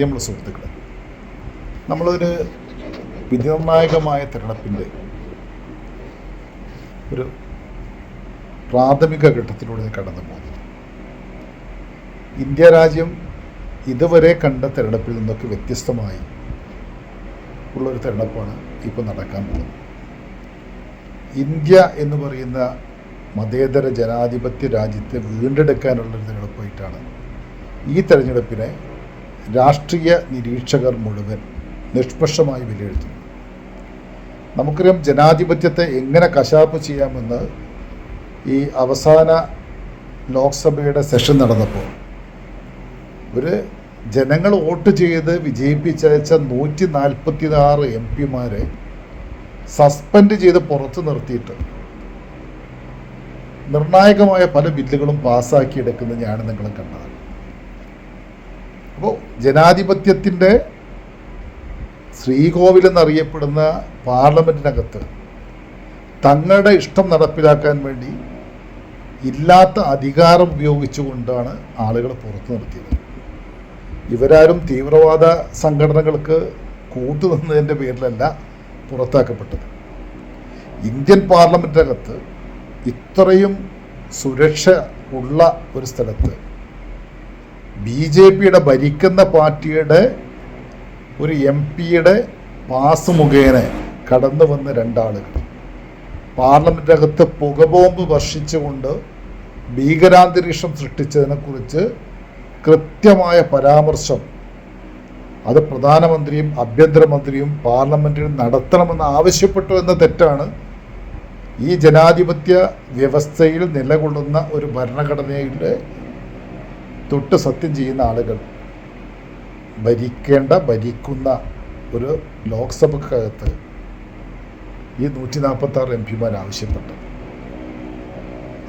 പ്രിയമുള്ള സുഹൃത്തുക്കളെ. നമ്മളൊരു വിധിനിർണായകമായ തിരഞ്ഞെടുപ്പിന്റെ ഒരു പ്രാഥമിക ഘട്ടത്തിലൂടെ കടന്നു പോകുന്നത്. ഇന്ത്യ രാജ്യം ഇതുവരെ കണ്ട തിരഞ്ഞെടുപ്പിൽ നിന്നൊക്കെ വ്യത്യസ്തമായി ഉള്ളൊരു തിരഞ്ഞെടുപ്പാണ് ഇപ്പോൾ നടക്കാൻ പോകുന്നത്. ഇന്ത്യ എന്ന് പറയുന്ന മതേതര ജനാധിപത്യ രാജ്യത്തെ വീണ്ടെടുക്കാനുള്ളൊരു തിരഞ്ഞെടുപ്പായിട്ടാണ് ഈ തെരഞ്ഞെടുപ്പിനെ രാഷ്ട്രീയ നിരീക്ഷകർ മുഴുവൻ നിഷ്പക്ഷമായി വിലയിരുത്തുന്നു. നമുക്കറിയാം ജനാധിപത്യത്തെ എങ്ങനെ കശാപ്പ് ചെയ്യാമെന്ന് ഈ അവസാന ലോക്സഭയുടെ സെഷൻ നടന്നപ്പോൾ ഒരു ജനങ്ങൾ വോട്ട് ചെയ്ത് വിജയിപ്പിച്ചയച്ച നൂറ്റി നാൽപ്പത്തി ആറ് എം പിമാരെ സസ്പെൻഡ് ചെയ്ത് പുറത്തു നിർത്തിയിട്ട് നിർണായകമായ പല ബില്ലുകളും പാസ്സാക്കിയെടുക്കുന്നത് ഞാൻ നിങ്ങളും കണ്ടതാണ്. അപ്പോൾ ജനാധിപത്യത്തിന്റെ ശ്രീകോവിൽ എന്നറിയപ്പെടുന്ന പാർലമെന്റിനകത്ത് തങ്ങളുടെ ഇഷ്ടം നടപ്പിലാക്കാൻ വേണ്ടി ഇല്ലാത്ത അധികാരം ഉപയോഗിച്ചുകൊണ്ടാണ് ആളുകൾ പുറത്തു നിർത്തിയത്. ഇവരാരും തീവ്രവാദ സംഘടനകൾക്ക് കൂട്ടുനിന്നതിന്റെ പേരിലല്ല പുറത്താക്കപ്പെട്ടത്. ഇന്ത്യൻ പാർലമെന്റിനകത്ത് ഇത്രയും സുരക്ഷ ഉള്ള ഒരു സ്ഥലത്ത് ബി ജെ പിയുടെ ഭരിക്കുന്ന പാർട്ടിയുടെ ഒരു എം പിയുടെ പാസ് മുഖേന കടന്നു വന്ന രണ്ടാളുകൾ. പാർലമെന്റിനകത്ത് പുകബോംബ് വർഷിച്ചുകൊണ്ട് ഭീകരാന്തരീക്ഷം സൃഷ്ടിച്ചതിനെക്കുറിച്ച് കൃത്യമായ പരാമർശം അത് പ്രധാനമന്ത്രിയും ആഭ്യന്തരമന്ത്രിയും പാർലമെന്റിൽ നടത്തണമെന്ന് ആവശ്യപ്പെട്ടു എന്ന തെറ്റാണ്. ഈ ജനാധിപത്യ വ്യവസ്ഥയിൽ നിലകൊള്ളുന്ന ഒരു ഭരണഘടനയുടെ തൊട്ട് സത്യം ചെയ്യുന്ന ആളുകൾ ഭരിക്കേണ്ട ഭരിക്കുന്ന ഒരു ലോക്സഭക്കകത്ത് ഈ നൂറ്റി നാൽപ്പത്തി ആറ് എം പിമാർ ആവശ്യപ്പെട്ടു.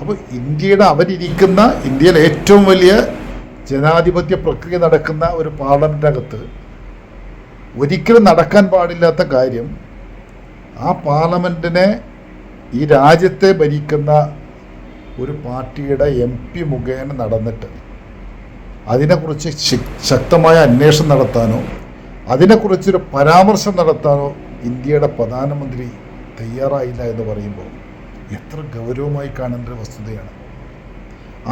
അപ്പോൾ ഇന്ത്യയുടെ അവരിയ്ക്കുന്ന ഇന്ത്യയിലെ ഏറ്റവും വലിയ ജനാധിപത്യ പ്രക്രിയ നടക്കുന്ന ഒരു പാർലമെന്റിനകത്ത് ഒരിക്കലും നടക്കാൻ പാടില്ലാത്ത കാര്യം ആ പാർലമെന്റിനെ ഈ രാജ്യത്തെ ഭരിക്കുന്ന ഒരു പാർട്ടിയുടെ എം പി മുഖേന നടന്നിട്ട് അതിനെക്കുറിച്ച് ശക്തമായ അന്വേഷണം നടത്താനോ അതിനെക്കുറിച്ചൊരു പരാമർശം നടത്താനോ ഇന്ത്യയുടെ പ്രധാനമന്ത്രി തയ്യാറായില്ല എന്ന് പറയുമ്പോൾ എത്ര ഗൗരവമായി കാണേണ്ട വസ്തുതയാണ്.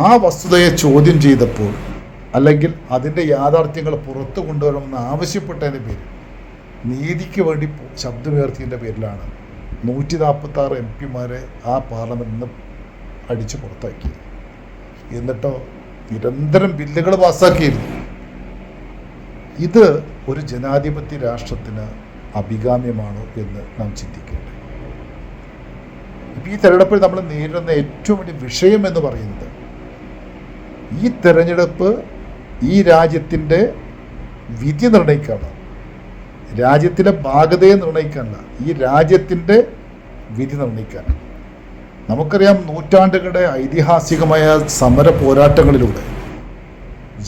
ആ വസ്തുതയെ ചോദ്യം ചെയ്തപ്പോൾ അല്ലെങ്കിൽ അതിന്റെ യാഥാർത്ഥ്യങ്ങൾ പുറത്തു കൊണ്ടുവരണമെന്ന് ആവശ്യപ്പെട്ടതിന്റെ പേരിൽ നീതിക്ക് വേണ്ടി ശബ്ദമുയർത്തിയതിന്റെ പേരിലാണ് നൂറ്റി നാൽപ്പത്തി ആറ് എം പിമാരെ ആ പാർലമെന്റിൽ നിന്ന് അടിച്ചു പുറത്താക്കിയത്. എന്നിട്ടോ നിരന്തരം ബില്ലുകൾ പാസ്സാക്കിയിരുന്നു ഇത് ഒരു ജനാധിപത്യ രാഷ്ട്രത്തിന് അഭികാമ്യമാണോ എന്ന് നാം ചിന്തിക്കേണ്ടത് ഇപ്പം ഈ തെരഞ്ഞെടുപ്പിൽ നമ്മൾ നേരിടുന്ന ഏറ്റവും വലിയ വിഷയം എന്ന് പറയുന്നത് ഈ തെരഞ്ഞെടുപ്പ് ഈ രാജ്യത്തിന്റെ വിധി നിർണയിക്കാണ് രാജ്യത്തിലെ ഭാഗതയെ നിർണയിക്കാനല്ല ഈ രാജ്യത്തിന്റെ വിധി നിർണയിക്കാനാണ് നമുക്കറിയാം നൂറ്റാണ്ടുകളുടെ ഐതിഹാസികമായ സമര പോരാട്ടങ്ങളിലൂടെ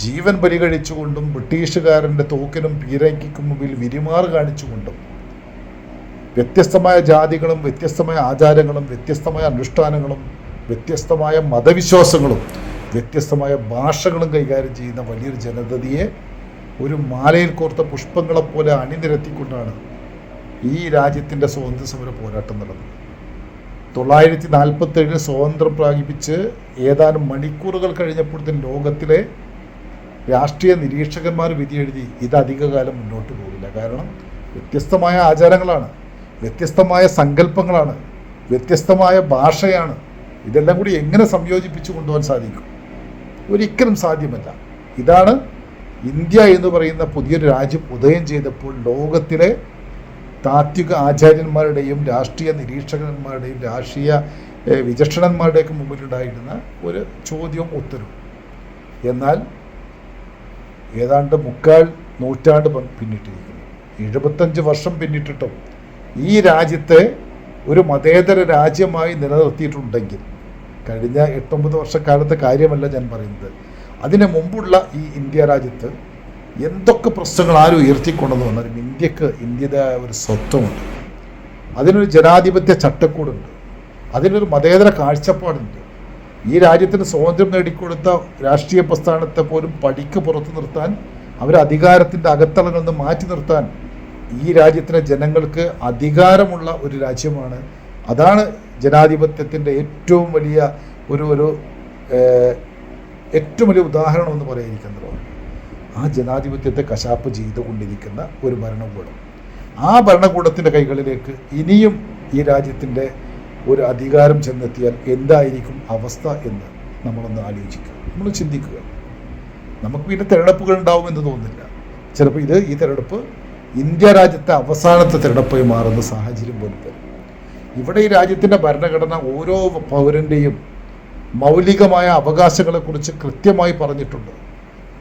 ജീവൻ പരിഗണിച്ചുകൊണ്ടും ബ്രിട്ടീഷുകാരന്റെ തോക്കിനും പീരങ്കിക്കും മുമ്പിൽ വിരിമാറ് കാണിച്ചുകൊണ്ടും വ്യത്യസ്തമായ ജാതികളും വ്യത്യസ്തമായ ആചാരങ്ങളും വ്യത്യസ്തമായ അനുഷ്ഠാനങ്ങളും വ്യത്യസ്തമായ മതവിശ്വാസങ്ങളും വ്യത്യസ്തമായ ഭാഷകളും കൈകാര്യം ചെയ്യുന്ന വലിയൊരു ജനതയെ ഒരു മാലയിൽ കോർത്ത പുഷ്പങ്ങളെപ്പോലെ അണിനിരത്തിക്കൊണ്ടാണ് ഈ രാജ്യത്തിന്റെ സ്വാതന്ത്ര്യ സമര പോരാട്ടം നടന്നത്. തൊള്ളായിരത്തി നാൽപ്പത്തേഴിൽ സ്വാതന്ത്ര്യം പ്രാപിപ്പിച്ച് ഏതാനും മണിക്കൂറുകൾ കഴിഞ്ഞപ്പോഴത്തേന് ലോകത്തിലെ രാഷ്ട്രീയ നിരീക്ഷകന്മാർ എഴുതി ഇത് അധികകാലം മുന്നോട്ട് പോകില്ല. കാരണം വ്യത്യസ്തമായ ആചാരങ്ങളാണ് വ്യത്യസ്തമായ സങ്കല്പങ്ങളാണ് വ്യത്യസ്തമായ ഭാഷയാണ്. ഇതെല്ലാം കൂടി എങ്ങനെ സംയോജിപ്പിച്ച് കൊണ്ടുപോകാൻ സാധിക്കും? ഒരിക്കലും സാധ്യമല്ല. ഇതാണ് ഇന്ത്യ എന്ന് പറയുന്ന പുതിയൊരു രാജ്യം ഉദയം ചെയ്തപ്പോൾ ലോകത്തിലെ താത്വിക ആചാര്യന്മാരുടെയും രാഷ്ട്രീയ നിരീക്ഷകന്മാരുടെയും രാഷ്ട്രീയ വിചക്ഷണന്മാരുടെയൊക്കെ മുമ്പിലുണ്ടായിരുന്ന ഒരു ചോദ്യവും ഉത്തരവും എന്നാൽ ഏതാണ്ട് മുക്കാൽ നൂറ്റാണ്ട് പിന്നിട്ടിരിക്കുന്നു. എഴുപത്തഞ്ച് വർഷം പിന്നിട്ടിട്ടും. ഈ രാജ്യത്തെ ഒരു മതേതര രാജ്യമായി നിലനിർത്തിയിട്ടുണ്ടെങ്കിൽ കഴിഞ്ഞ എട്ടൊമ്പത് വർഷക്കാലത്തെ കാര്യമല്ല ഞാൻ പറയുന്നത്. അതിനു മുമ്പുള്ള ഈ ഇന്ത്യ രാജ്യത്ത് എന്തൊക്കെ പ്രശ്നങ്ങൾ ആരും ഉയർത്തിക്കൊണ്ടെന്ന് പറഞ്ഞാലും ഇന്ത്യയ്ക്ക് ഇന്ത്യയുടെ ഒരു സ്വത്വമുണ്ട്. അതിനൊരു ജനാധിപത്യ ചട്ടക്കൂടുണ്ട്. അതിനൊരു മതേതര കാഴ്ചപ്പാടുണ്ട്. ഈ രാജ്യത്തിന് സ്വാതന്ത്ര്യം നേടിക്കൊടുത്ത രാഷ്ട്രീയ പ്രസ്ഥാനത്തെ പോലും പടിക്ക് പുറത്തു നിർത്താൻ അവരെ അധികാരത്തിന്റെ അകത്തളങ്ങളിൽ നിന്ന് മാറ്റി നിർത്താൻ ഈ രാജ്യത്തിലെ ജനങ്ങൾക്ക് അധികാരമുള്ള ഒരു രാജ്യമാണ്. അതാണ് ജനാധിപത്യത്തിന്റെ ഏറ്റവും വലിയ ഒരു ഒരു ഏറ്റവും വലിയ ഉദാഹരണം എന്ന് പറയാതിരിക്കുന്നത് ആ ജനാധിപത്യത്തെ കശാപ്പ് ചെയ്തുകൊണ്ടിരിക്കുന്ന ഒരു ഭരണകൂടം. ആ ഭരണകൂടത്തിന്റെ കൈകളിലേക്ക് ഇനിയും ഈ രാജ്യത്തിന്റെ ഒരു അധികാരം ചെന്നെത്തിയാൽ എന്തായിരിക്കും അവസ്ഥ എന്ന് നമ്മളൊന്ന് ആലോചിക്കുക. നമ്മൾ ചിന്തിക്കുക. നമുക്ക് പിന്നെ തിരഞ്ഞെടുപ്പുകൾ ഉണ്ടാവുമെന്ന് തോന്നുന്നില്ല. ചിലപ്പോൾ ഇത് ഈ തിരഞ്ഞെടുപ്പ് ഇന്ത്യ രാജ്യത്തെ അവസാനത്തെ തിരഞ്ഞെടുപ്പായി മാറുന്ന സാഹചര്യം പോലും ഇവിടെ ഈ രാജ്യത്തിന്റെ ഭരണഘടന ഓരോ പൗരന്റെയും മൗലികമായ അവകാശങ്ങളെക്കുറിച്ച് കൃത്യമായി പറഞ്ഞിട്ടുണ്ട്.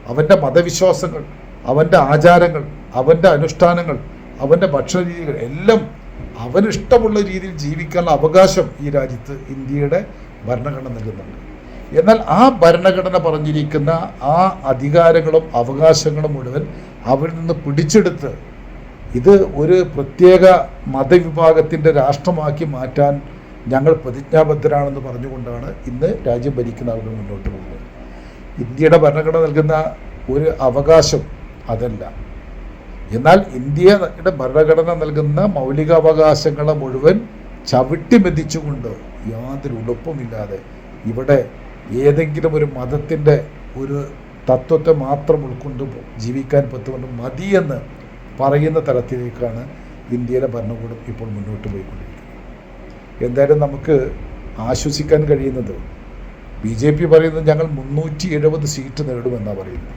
അവന്റെ മതവിശ്വാസങ്ങൾ അവന്റെ ആചാരങ്ങൾ അവന്റെ അനുഷ്ഠാനങ്ങൾ അവന്റെ ഭക്ഷണ രീതികൾ എല്ലാം അവനിഷ്ടമുള്ള രീതിയിൽ ജീവിക്കാനുള്ള അവകാശം ഈ രാജ്യത്ത് ഇന്ത്യയുടെ ഭരണഘടന നൽകുന്നുണ്ട്. എന്നാൽ ആ ഭരണഘടന പറഞ്ഞിരിക്കുന്ന ആ അധികാരങ്ങളും അവകാശങ്ങളും മുഴുവൻ അവരിൽ നിന്ന് പിടിച്ചെടുത്ത് ഇത് ഒരു പ്രത്യേക മതവിഭാഗത്തിന്റെ രാഷ്ട്രമാക്കി മാറ്റാൻ ഞങ്ങൾ പ്രതിജ്ഞാബദ്ധരാണെന്ന് പറഞ്ഞുകൊണ്ടാണ് ഇന്ന് രാജ്യം ഭരിക്കുന്ന ആളുകൾ മുന്നോട്ട് പോകുന്നത്. ഇന്ത്യയുടെ ഭരണഘടന നൽകുന്ന ഒരു അവകാശം അതല്ല. എന്നാൽ ഇന്ത്യയുടെ ഭരണഘടന നൽകുന്ന മൗലികാവകാശങ്ങളെ മുഴുവൻ ചവിട്ടി മെതിച്ചുകൊണ്ട് യാതൊരു ഉളുപ്പുമില്ലാതെ ഇവിടെ ഏതെങ്കിലും ഒരു മതത്തിന്റെ ഒരു തത്വത്തെ മാത്രം ഉൾക്കൊണ്ട് ജീവിക്കാൻ പറ്റുകൊണ്ട് മതിയെന്ന് പറയുന്ന തരത്തിലേക്കാണ് ഇന്ത്യയിലെ ഭരണകൂടം ഇപ്പോൾ മുന്നോട്ട് പോയിക്കൊണ്ടിരിക്കുന്നത്. എന്തായാലും നമുക്ക് ആശ്വസിക്കാൻ കഴിയുന്നത് ബി ജെ പി പറയുന്നത് ഞങ്ങൾ മുന്നൂറ്റി എഴുപത് സീറ്റ് നേടുമെന്നാണ് പറയുന്നത്.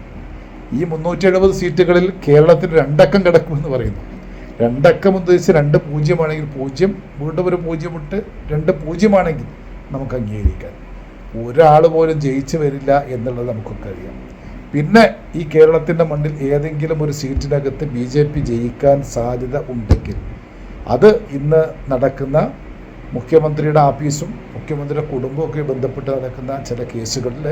ഈ മുന്നൂറ്റി എഴുപത് സീറ്റുകളിൽ കേരളത്തിൽ രണ്ടക്കം കിടക്കുമെന്ന് പറയുന്നു. രണ്ടക്കം ഉദ്ദേശിച്ച് രണ്ട് പൂജ്യമാണെങ്കിൽ പൂജ്യം വീണ്ടും ഒരു പൂജ്യം ഇട്ട് രണ്ട് പൂജ്യമാണെങ്കിൽ നമുക്ക് അംഗീകരിക്കാം. ഒരാൾ പോലും ജയിച്ചു വരില്ല എന്നുള്ളത് നമുക്കൊക്കെ അറിയാം. പിന്നെ ഈ കേരളത്തിന്റെ മണ്ണിൽ ഏതെങ്കിലും ഒരു സീറ്റിനകത്ത് ബി ജെ പി ജയിക്കാൻ സാധ്യത ഉണ്ടെങ്കിൽ അത് ഇന്ന് നടക്കുന്ന മുഖ്യമന്ത്രിയുടെ ആഫീസും മുഖ്യമന്ത്രിയുടെ കുടുംബമൊക്കെ ബന്ധപ്പെട്ട് നടക്കുന്ന ചില കേസുകളിൽ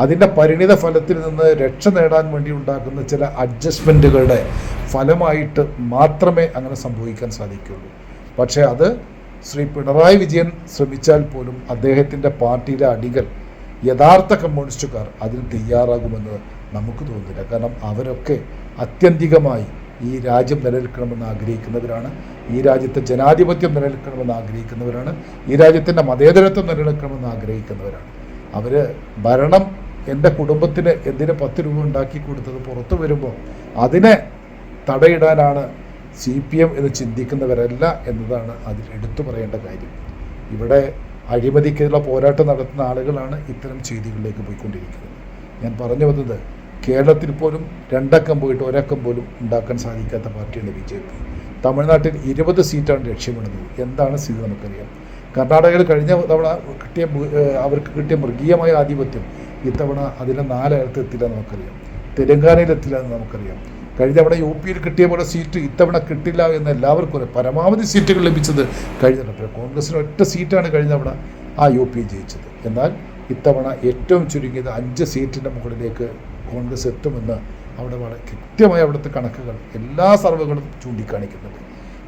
അതിന്റെ പരിണിത ഫലത്തിൽ നിന്ന് രക്ഷ നേടാൻ വേണ്ടി ഉണ്ടാക്കുന്ന ചില അഡ്ജസ്റ്റ്മെന്റുകളുടെ ഫലമായിട്ട് മാത്രമേ അങ്ങനെ സംഭവിക്കാൻ സാധിക്കുകയുള്ളൂ പക്ഷേ അത് ശ്രീ പിണറായി വിജയൻ ശ്രമിച്ചാൽ പോലും അദ്ദേഹത്തിന്റെ പാർട്ടിയിലെ അടികൾ യഥാർത്ഥ കമ്മ്യൂണിസ്റ്റുകാർ അതിന് തയ്യാറാകുമെന്ന് നമുക്ക് തോന്നുന്നില്ല. കാരണം അവരൊക്കെ അത്യന്തികമായി ഈ രാജ്യം നിലനിൽക്കണമെന്ന് ആഗ്രഹിക്കുന്നവരാണ്. ഈ രാജ്യത്തെ ജനാധിപത്യം നിലനിൽക്കണമെന്ന് ആഗ്രഹിക്കുന്നവരാണ്. ഈ രാജ്യത്തിന്റെ മതേതരത്വം നിലനിൽക്കണമെന്ന് ആഗ്രഹിക്കുന്നവരാണ്. അവർ ഭരണം എന്റെ കുടുംബത്തിന് എന്തിന് പത്ത് രൂപ ഉണ്ടാക്കി കൊടുത്തത് പുറത്തു വരുമ്പോൾ അതിനെ തടയിടാനാണ് സി പി എം എന്ന് ചിന്തിക്കുന്നവരല്ല എന്നതാണ് അതിൽ എടുത്തു പറയേണ്ട കാര്യം. ഇവിടെ അഴിമതിക്കെതിരെ പോരാട്ടം നടത്തുന്ന ആളുകളാണ് ഇത്തരം ചെയ്തികളിലേക്ക് പോയിക്കൊണ്ടിരിക്കുന്നത്. ഞാൻ പറഞ്ഞു വന്നത് കേരളത്തിൽ പോലും രണ്ടക്കം പോയിട്ട് ഒരക്കം പോലും ഉണ്ടാക്കാൻ സാധിക്കാത്ത പാർട്ടിയാണ് ബി ജെ പി. തമിഴ്നാട്ടിൽ ഇരുപത് സീറ്റാണ് ലക്ഷ്യമിടുന്നത്. എന്താണ് സ്ഥിതി നമുക്കറിയാം. കർണാടകയിൽ കഴിഞ്ഞ തവണ കിട്ടിയ അവർക്ക് കിട്ടിയ മൃഗീയമായ ആധിപത്യം ഇത്തവണ അതിലെ നാലകത്ത് എത്തില്ല നമുക്കറിയാം. തെലങ്കാനയിൽ എത്തില്ല എന്ന് നമുക്കറിയാം. കഴിഞ്ഞ തവണ യു പിയിൽ കിട്ടിയ പോലെ സീറ്റ് ഇത്തവണ കിട്ടില്ല എന്ന് എല്ലാവർക്കും പരമാവധി സീറ്റുകൾ ലഭിച്ചത് കഴിഞ്ഞ തവണ. കോൺഗ്രസിന് ഒറ്റ സീറ്റാണ് കഴിഞ്ഞ തവണ ആ യു പി ജയിച്ചത്. എന്നാൽ ഇത്തവണ ഏറ്റവും ചുരുങ്ങിയത് അഞ്ച് സീറ്റിന്റെ മുകളിലേക്ക് കോൺഗ്രസ് എത്തുമെന്ന് അവിടെ വളരെ കൃത്യമായ അവിടുത്തെ കണക്കുകൾ എല്ലാ സർവകളും ചൂണ്ടിക്കാണിക്കുന്നുണ്ട്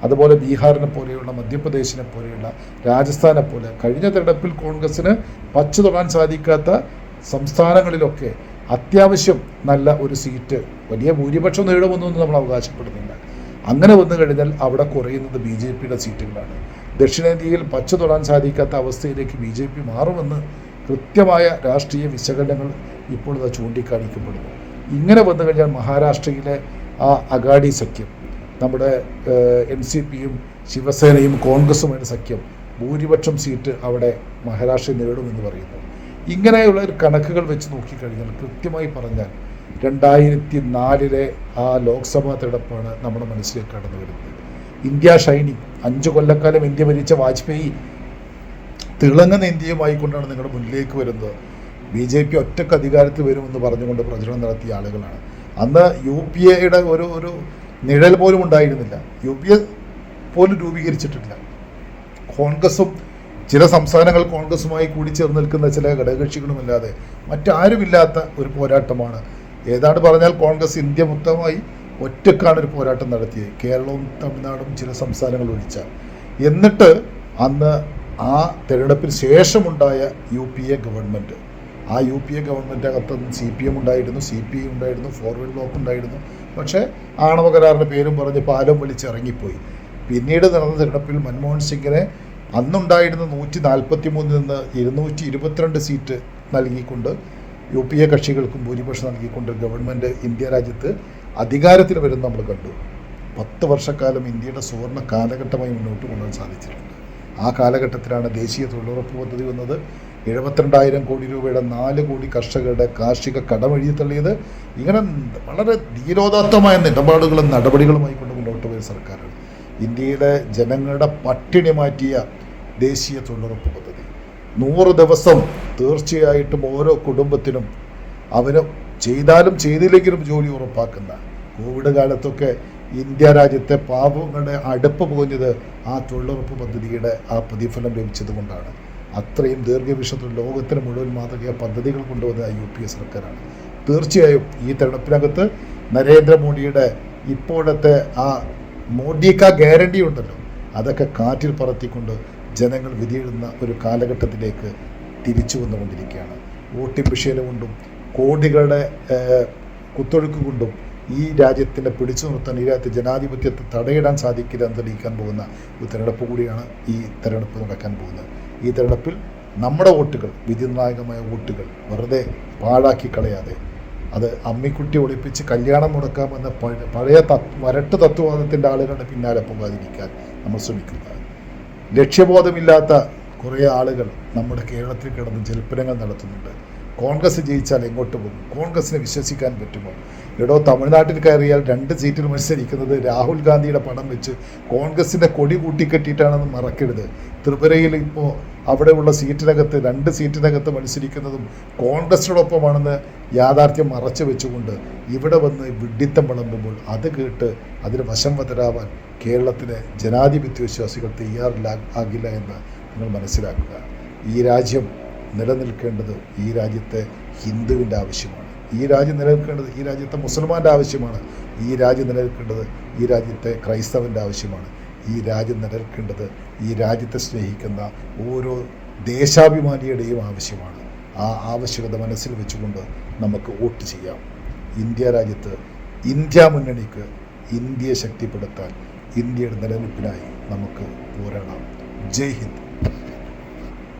അതുപോലെ ബീഹാറിനെ പോലെയുള്ള മധ്യപ്രദേശിനെ പോലെയുള്ള രാജസ്ഥാനെ പോലെ കഴിഞ്ഞ തെരഞ്ഞെടുപ്പിൽ കോൺഗ്രസ്സിന് പച്ച തൊടാൻ സാധിക്കാത്ത സംസ്ഥാനങ്ങളിലൊക്കെ അത്യാവശ്യം നല്ല ഒരു സീറ്റ് വലിയ ഭൂരിപക്ഷം നേടുമെന്നൊന്നും നമ്മൾ അവകാശപ്പെടുന്നില്ല. അങ്ങനെ വന്നു കഴിഞ്ഞാൽ അവിടെ കുറയുന്നത് ബി ജെ പിയുടെ സീറ്റുകളാണ്. ദക്ഷിണേന്ത്യയിൽ പച്ച തൊടാൻ സാധിക്കാത്ത അവസ്ഥയിലേക്ക് ബി ജെ പി മാറുമെന്ന് കൃത്യമായ രാഷ്ട്രീയ വിശകലനങ്ങൾ ഇപ്പോൾ അത് ചൂണ്ടിക്കാണിക്കപ്പെടുന്നു. ഇങ്ങനെ വന്നു കഴിഞ്ഞാൽ മഹാരാഷ്ട്രയിലെ ആ അഗാഡി സഖ്യം നമ്മുടെ എൻ സി പിയും ശിവസേനയും കോൺഗ്രസുമായിട്ട് സഖ്യം ഭൂരിപക്ഷം സീറ്റ് അവിടെ മഹാരാഷ്ട്രയിൽ നേടുമെന്ന് പറയുന്നു. ഇങ്ങനെയുള്ള ഒരു കണക്കുകൾ വെച്ച് നോക്കിക്കഴിഞ്ഞാൽ കൃത്യമായി പറഞ്ഞാൽ രണ്ടായിരത്തി നാലിലെ ആ ലോക്സഭാ തെരഞ്ഞെടുപ്പാണ് നമ്മുടെ മനസ്സിലേക്ക് കടന്നു വരുന്നത്. ഇന്ത്യ ഷൈനിങ് അഞ്ച് കൊല്ലക്കാലം ഇന്ത്യ ഭരിച്ച വാജ്പേയി തിളങ്ങുന്ന ഇന്ത്യയുമായി കൊണ്ടാണ് നിങ്ങളുടെ മുന്നിലേക്ക് വരുന്നത്. ബി ജെ പി ഒറ്റയ്ക്ക് അധികാരത്തിൽ വരുമെന്ന് പറഞ്ഞുകൊണ്ട് പ്രചരണം നടത്തിയ ആളുകളാണ്. അന്ന് യു പി എയുടെ ഒരു ഒരു നിഴൽ പോലും ഉണ്ടായിരുന്നില്ല. യു പി എ പോലും രൂപീകരിച്ചിട്ടില്ല. കോൺഗ്രസും ചില സംസ്ഥാനങ്ങൾ കോൺഗ്രസുമായി കൂടി ചേർന്ന് നിൽക്കുന്ന ചില ഘടകകക്ഷികളുമല്ലാതെ മറ്റാരുമില്ലാത്ത ഒരു പോരാട്ടമാണ്. ഏതാണ്ട് പറഞ്ഞാൽ കോൺഗ്രസ് ഇന്ത്യ മൊത്തമായി ഒറ്റക്കാണ് ഒരു പോരാട്ടം നടത്തിയത്. കേരളവും തമിഴ്നാടും ചില സംസ്ഥാനങ്ങൾ ഒഴിച്ച. എന്നിട്ട് അന്ന് ആ തെരഞ്ഞെടുപ്പിന് ശേഷമുണ്ടായ യു പി എ ഗവൺമെന്റ് ആ യു പി എ ഗവൺമെന്റ് അകത്ത് സി പി എം ഉണ്ടായിരുന്നു സി പി ഐ ഉണ്ടായിരുന്നു ഫോർവേഡ് ബ്ലോക്ക് ഉണ്ടായിരുന്നു. പക്ഷേ ആണവ കരാറിന്റെ പേരും പറഞ്ഞ് പാലം വലിച്ചിറങ്ങിപ്പോയി. പിന്നീട് നടന്ന തിരഞ്ഞെടുപ്പിൽ മൻമോഹൻ സിംഗിനെ അന്നുണ്ടായിരുന്ന നൂറ്റി നാൽപ്പത്തി മൂന്നിൽ നിന്ന് ഇരുന്നൂറ്റി ഇരുപത്തിരണ്ട് സീറ്റ് നൽകിക്കൊണ്ട് യു പി എ കക്ഷികൾക്കും ഭൂരിപക്ഷം നൽകിക്കൊണ്ട് ഗവൺമെന്റ് ഇന്ത്യ രാജ്യത്ത് അധികാരത്തിൽ വരുന്ന നമ്മൾ കണ്ടു. പത്ത് വർഷക്കാലം ഇന്ത്യയുടെ സുവർണ കാലഘട്ടമായി മുന്നോട്ട് കൊണ്ടുപോകാൻ സാധിച്ചിട്ടുണ്ട്. ആ കാലഘട്ടത്തിലാണ് ദേശീയ തൊഴിലുറപ്പ് പദ്ധതി വന്നത്. എഴുപത്തിരണ്ടായിരം കോടി രൂപയുടെ നാല് കോടി കർഷകരുടെ കാർഷിക കടമെഴുതി തള്ളിയത് ഇങ്ങനെ വളരെ ധീരോദാത്തമായ നിലപാടുകളും നടപടികളുമായി കൊണ്ട് മുന്നോട്ട് പോയ സർക്കാരാണ്. ഇന്ത്യയിലെ ജനങ്ങളുടെ പട്ടിണി മാറ്റിയ ദേശീയ തൊഴിലുറപ്പ് പദ്ധതി. നൂറ് ദിവസം തീർച്ചയായിട്ടും ഓരോ കുടുംബത്തിനും അവന് ചെയ്താലും ചെയ്തില്ലെങ്കിലും ജോലി ഉറപ്പാക്കുന്ന കോവിഡ് കാലത്തൊക്കെ ഇന്ത്യ രാജ്യത്തെ പാപങ്ങളുടെ അടുപ്പ് പോഞ്ഞത് ആ തൊഴിലുറപ്പ് പദ്ധതിയുടെ ആ പ്രതിഫലം ലഭിച്ചത് കൊണ്ടാണ് അത്രയും ദീർഘവിഷത്തിൽ ലോകത്തിന് മുഴുവൻ മാതൃകയായ പദ്ധതികൾ കൊണ്ടുവന്ന യു പി എ സർക്കാരാണ്. തീർച്ചയായും ഈ തെരഞ്ഞെടുപ്പിനകത്ത് നരേന്ദ്രമോദിയുടെ ഇപ്പോഴത്തെ ആ മോഡിക്ക ഗ്യാരണ്ടി ഉണ്ടല്ലോ. അതൊക്കെ കാറ്റിൽ പറത്തിക്കൊണ്ട് ജനങ്ങൾ വിധിയിടുന്ന ഒരു കാലഘട്ടത്തിലേക്ക് തിരിച്ചു വന്നുകൊണ്ടിരിക്കുകയാണ്. വോട്ടിംഗ് മെഷീന് കൊണ്ടും കോടികളുടെ കുത്തൊഴുക്ക് കൊണ്ടും ഈ രാജ്യത്തിന്റെ പിടിച്ചു നിർത്താൻ ഈ രാജ്യത്തെ ജനാധിപത്യത്തെ തടയിടാൻ സാധിക്കില്ല എന്ന് തെളിയിക്കാൻ പോകുന്ന ഒരു തെരഞ്ഞെടുപ്പ് കൂടിയാണ് ഈ തെരഞ്ഞെടുപ്പ് നടക്കാൻ പോകുന്നത്. ഈ തെരഞ്ഞെടുപ്പിൽ നമ്മുടെ വോട്ടുകൾ വിധിനിർണായകമായ വോട്ടുകൾ വെറുതെ പാഴാക്കി കളയാതെ അത് അമ്മിക്കുട്ടി ഒളിപ്പിച്ച് കല്യാണം മുടക്കാമെന്ന പഴ- പഴയ വരട്ട് തത്വവാദത്തിന്റെ ആളുകളുടെ പിന്നാലെ പോകാതിരിക്കാൻ നമ്മൾ ശ്രമിക്കുന്നത് ലക്ഷ്യബോധമില്ലാത്ത കുറേ ആളുകൾ നമ്മുടെ കേരളത്തിൽ കിടന്ന് ജൽപ്പനങ്ങൾ നടത്തുന്നുണ്ട്. കോൺഗ്രസ് ജയിച്ചാൽ എങ്ങോട്ട് പോകും? കോൺഗ്രസിനെ വിശ്വസിക്കാൻ പറ്റുമോ? എടോ തമിഴ്നാട്ടിൽ കയറിയാൽ രണ്ട് സീറ്റിൽ മത്സരിക്കുന്നത് രാഹുൽ ഗാന്ധിയുടെ പണം വെച്ച് കോൺഗ്രസിന്റെ കൊടി കൂട്ടിക്കെട്ടിയിട്ടാണെന്ന് മറക്കരുത്. ത്രിപുരയിൽ ഇപ്പോൾ അവിടെയുള്ള സീറ്റിനകത്ത് രണ്ട് സീറ്റിനകത്ത് മത്സരിക്കുന്നതും കോൺഗ്രസിനോടൊപ്പമാണെന്ന് യാഥാർത്ഥ്യം മറച്ചു വെച്ചുകൊണ്ട് ഇവിടെ വന്ന് വിഡ്ഢിത്തം വിളമ്പുമ്പോൾ അത് കേട്ട് അതിന് വശം വതരാവാൻ കേരളത്തിലെ ജനാധിപത്യ വിശ്വാസികൾ തയ്യാറില്ല ആകില്ല എന്ന് നിങ്ങൾ മനസ്സിലാക്കുക. ഈ രാജ്യം നിലനിൽക്കേണ്ടത് ഈ രാജ്യത്തെ ഹിന്ദുവിന്റെ ആവശ്യമാണ്. ഈ രാജ്യം നിലനിൽക്കേണ്ടത് ഈ രാജ്യത്തെ മുസൽമാന്റെ ആവശ്യമാണ്. ഈ രാജ്യം നിലനിൽക്കേണ്ടത് ഈ രാജ്യത്തെ ക്രൈസ്തവന്റെ ആവശ്യമാണ്. ഈ രാജ്യം നിലനിൽക്കേണ്ടത് ഈ രാജ്യത്തെ സ്നേഹിക്കുന്ന ഓരോ ദേശാഭിമാനിയുടെയും ആവശ്യമാണ്. ആ ആവശ്യകത മനസ്സിൽ വെച്ചുകൊണ്ട് നമുക്ക് വോട്ട് ചെയ്യാം. ഇന്ത്യ രാജ്യത്ത് ഇന്ത്യ മുന്നണിക്ക് ഇന്ത്യയെ ശക്തിപ്പെടുത്താൻ ഇന്ത്യയുടെ നിലനിൽപ്പിനായി നമുക്ക് പോരാടാം. ജയ് ഹിന്ദ്.